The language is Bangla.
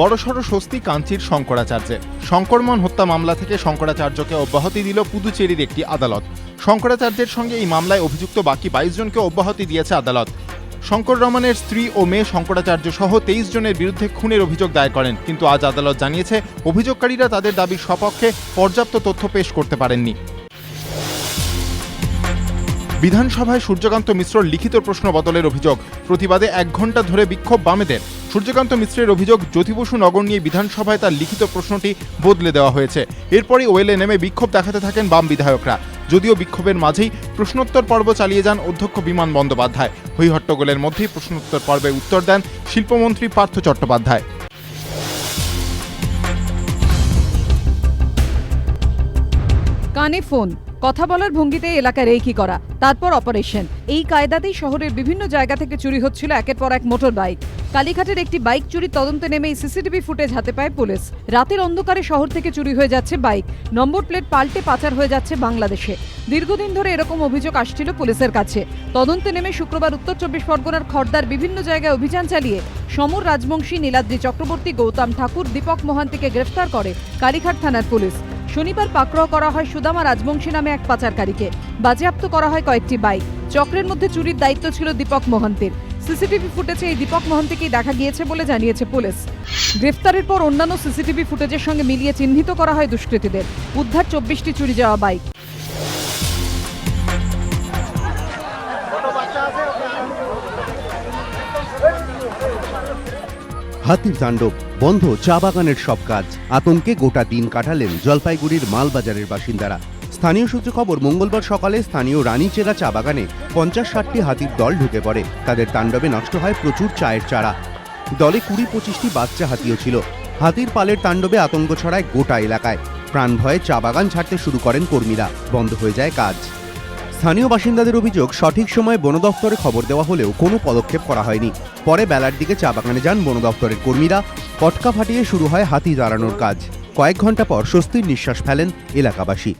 বড়সড় স্বস্তি কাঞ্চির শঙ্করাচার্যে। শঙ্করমন হত্যা মামলা থেকে শঙ্করাচার্যকে অব্যাহতি দিল পুদুচেরির একটি আদালত। শঙ্করাচার্যের সঙ্গে এই মামলায় অভিযুক্ত বাকি বাইশ জনকে অব্যাহতি দিয়েছে আদালত। শঙ্কর রমনের স্ত্রী ও মেয়ে শঙ্করাচার্য সহ তেইশ জনের বিরুদ্ধে খুনের অভিযোগ দায়ের করেন, কিন্তু আজ আদালত জানিয়েছে, অভিযোগকারীরা তাদের দাবির সপক্ষে পর্যাপ্ত তথ্য পেশ করতে পারেননি। বিধানসভায় সূর্যকান্ত মিশ্রর লিখিত প্রশ্ন বদলের অভিযোগ। প্রতিবাদে এক ঘণ্টা ধরে বিক্ষোভ বামেদের। সূর্যকান্ত মিশ্রের অভিযোগ জ্যোতিবসু নগর নিয়ে বিধানসভায় তার লিখিত প্রশ্নটি বদলে দেওয়া হয়েছে। এরপরই ওয়েলে নেমে বিক্ষোভ দেখাতে থাকেন বাম বিধায়করা। যদিও বিক্ষোভের মাঝেই প্রশ্নোত্তর পর্ব চালিয়ে যান অধ্যক্ষ বিমান বন্দ্যোপাধ্যায়। হৈহট্টগোলের মধ্যেই প্রশ্নোত্তর পর্বে উত্তর দেন শিল্পমন্ত্রী পার্থ চট্টোপাধ্যায়। কানে ফোন। কথা বলার ভঙ্গিতে এলাকায় রেকি করা? তারপর অপারেশন এই কায়দাতেই শহরের বিভিন্ন জায়গা থেকে চুরি হচ্ছিল একের পর এক মোটর বাইক। কালীঘাটের একটি বাইক চুরি তদন্তে নেমেই সিসিটিভি ফুটেজ হাতে পায় পুলিশ। রাতের অন্ধকারে শহর থেকে চুরি হয়ে যাচ্ছে বাইক। নম্বর প্লেট পাল্টে পাচার হয়ে যাচ্ছে বাংলাদেশে। দীর্ঘদিন ধরে এরকম অভিযোগ আসছিল পুলিশের কাছে। তদন্তে নেমে শুক্রবার উত্তর চব্বিশ পরগনার খর্দার বিভিন্ন জায়গায় অভিযান চালিয়ে সমর রাজবংশী নীলাদ্রি চক্রবর্তী গৌতম ঠাকুর, দীপক মোহান্তিকে গ্রেফতার করে কালীঘাট থানার পুলিশ। শনিবার পাকড়াও করা হয় সুদামা রাজবংশী নামে এক পাচারকারীকে। বাজেয়াপ্ত করা হয় কয়েকটি বাইক। চক্রের মধ্যে চুরির দায়িত্ব ছিল দীপক মহন্তের। সিসিটিভি ফুটেজে এই দীপক মোহান্তিকেই দেখা গিয়েছে বলে জানিয়েছে পুলিশ। গ্রেফতারের পর অন্যান্য সিসিটিভি ফুটেজের সঙ্গে মিলিয়ে চিহ্নিত করা হয় দুষ্কৃতীদের। উদ্ধার চব্বিশটি চুরি যাওয়া বাইক। হাতির তাণ্ডব, বন্ধ, চা বাগানের সব কাজ। আতঙ্কে গোটা দিন কাটালেন জলপাইগুড়ির মালবাজারের বাসিন্দারা। স্থানীয় সূত্রে খবর, মঙ্গলবার সকালে স্থানীয় রানীচেরা চা বাগানে পঞ্চাশ ষাটটি হাতির দল ঢুকে পড়ে। তাদের তাণ্ডবে নষ্ট হয় প্রচুর চায়ের চারা। দলে কুড়ি পঁচিশটি বাচ্চা হাতিও ছিল। হাতির পালের তাণ্ডবে আতঙ্ক ছড়ায় গোটা এলাকায়। প্রাণ ভয়ে চা বাগান ছাড়তে শুরু করেন কর্মীরা। বন্ধ হয়ে যায় কাজ। স্থানীয় বাসিন্দাদের অভিযোগ, সঠিক সময়ে বন দপ্তরে খবর দেওয়া হলেও কোনো পদক্ষেপ করা হয়নি। পরে বেলার দিকে চা বাগানে যান বন দফতরের কর্মীরা। পটকা ফাটিয়ে শুরু হয় হাতি দাঁড়ানোর কাজ। কয়েক ঘণ্টা পর স্বস্তির নিঃশ্বাস ফেলেন এলাকাবাসী।